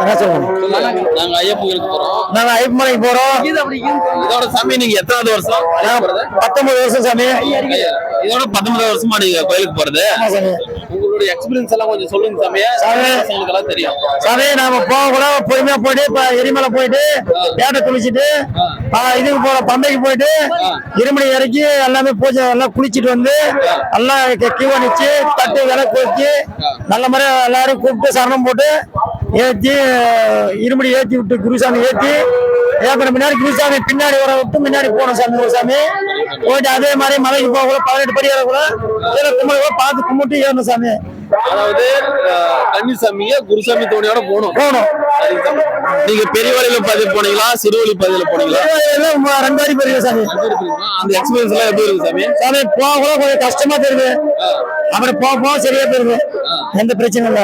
என்ன சொல்லணும் நாங்க ஐயப்பங்களுக்கு போறோம். நாங்க ஐயப்பமலைக்கு போறோம். இதோட சாமி நீங்க எத்தனாவது வருஷம் போறது? பத்தொன்பது வருஷம் சாமி. இதோட பத்தொன்பது வருஷமா நீங்க கோயிலுக்கு போறது? உங்களுடைய எக்ஸ்பீரியன்ஸ் எல்லாம் கொஞ்சம் சொல்லுங்க சாமி சாமி. உங்களுக்கு எல்லாம் தெரியும். சாமி நாம போக கூட பொறுமையா போயிட்டு இப்ப எரிமலை போயிட்டு ஏட்டை குளிச்சுட்டு இதுக்கு போற பம்பைக்கு போயிட்டு இருமலை இறக்கி எல்லாமே பூஜை எல்லாம் குளிச்சிட்டு வந்து எல்லாம் கியூவ நிச்சு தட்டு விளக்கு வச்சு நல்ல மாதிரி எல்லாரும் கூப்பிட்டு சரணம் போட்டு ஏத்தி இருமடி ஏத்தி விட்டு குருசாமி ஏத்தி ஏப்பன முன்னாடி குருசாமி பின்னாடி வர விட்டு முன்னாடி போனோம் சாமி குருசாமி போயிட்டு அதே மாதிரி மலைக்கு போக கூட பதினெட்டு படி கூட இதுல கும்பிட பார்த்து கும்பிட்டு ஏறணும் சாமி. அதாவது அஹ், கன்னிசாமிய குருசாமி தோணியோட போகணும். போகணும். நீங்க பெரிய வழியில பதிவு போனீங்களா? சிறுவழி பதிவுல போனீங்களா? ரெண்டு அடி பெரிய சாமி. அந்த எக்ஸ்பீரியன்ஸ் எல்லாம் எப்படி இருக்கு சாமி? சாமி போக கூட கொஞ்சம் கஷ்டமா தெரியுது அப்புறம் போக போக சரியா போயிருது. எந்த பிரச்சனையும் இல்ல.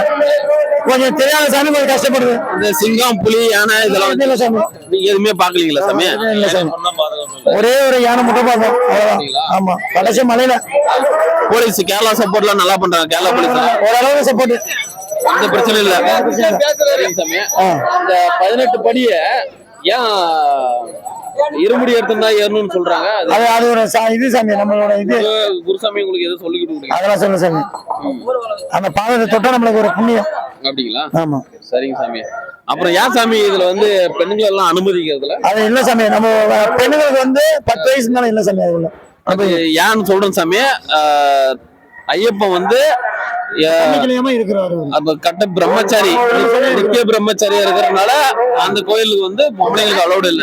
கொஞ்சம் தெரியாத சாமி கொஞ்சம் கஷ்டப்படுது இந்த சிங்கம் புலி யானை இதெல்லாம் இது இல்ல சாமி. நீங்க எதுவுமே பாக்கலீங்களா சாமி? இல்ல சாமி. ஒரே ஒரு யானை மட்டும் பார்த்தோம் ஆமா. கடைசி மலையில. போலீஸ் கேரளா சப்போர்ட்லாம் நல்லா பண்றாங்க. கேரளா போலீஸ். ஓரளவு சப்போர்ட் எந்த பிரச்சனை இல்ல. சாமி. அந்த பதினெட்டு படிய ஏன் இருமுடி எடுத்திருந்தா ஏறணும்னு சொல்றாங்க? அது அது ஒரு இது சாமி நம்மளோட இது. குருசாமி உங்களுக்கு எதுவும் சொல்லிக்கிட்டு அதெல்லாம் சொல்லு சாமி. அந்த பாதத்தை தொட்டா நம்மளுக்கு ஒரு புண்ணியம். அப்படிங்களா ஆமா. சரிங்க சாமி. அப்புறம் ஏன் சாமி இதுல வந்து பெண்கள் எல்லாம் அனுமதிக்கிறதுல? அது இல்ல சாமி? நம்ம பெண்களுக்கு வந்து பத்து வயசு இருந்தாலும் இல்ல சாமி அது இல்ல அது ஏன்னு சொல்றேன் சாமி. ஐயப்பன் வந்து கட்ட பிரம்மச்சாரி. நித்திய பிரம்மச்சாரியா இருக்கிறதுனால அந்த கோயிலுக்கு வந்து பொம்பளைங்களுக்கு அலோடு இல்ல.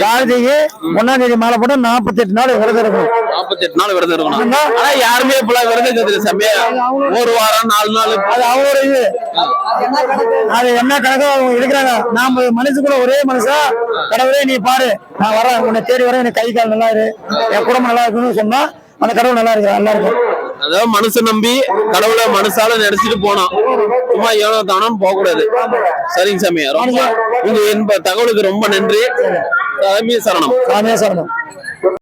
கார்த்திகை ஒன்னாம் தேதி மாலை போட்டா நாற்பத்தெட்டு நாள் விரதம் இருக்கணும். நாற்பத்தி எட்டு நாள் விரதம் இருக்கணும். ஆனா யாருமே இப்பெல்லாம் விரதம் இருக்கிறது சாமி ஒரு வாரம் நாலு நாள். அது அவங்களோட இது. அது என்ன கணக்கோ அவங்க இருக்கிறாங்க நாம மனசு கூட ஒரே மனசா கடவுளே நீ பாரு. நான் வரேன். உன்னை தேடி வரேன். எனக்கு கை கால் நல்லா இரு. என் குடும்பம் நல்லா இருக்குன்னு சொன்னா அந்த கடவுள் நல்லா இருக்கு நல்லா இருக்கும். அதாவது மனசு நம்பி கடவுளை மனசால நினைச்சிட்டு போனோம். சும்மா ஏனோ தானோன்னு போக கூடாது சரிங்க சாமி ரொம்ப உங்க என்ப தகவலுக்கு ரொம்ப நன்றி. சாமி சரணம் சாமியா சரணம்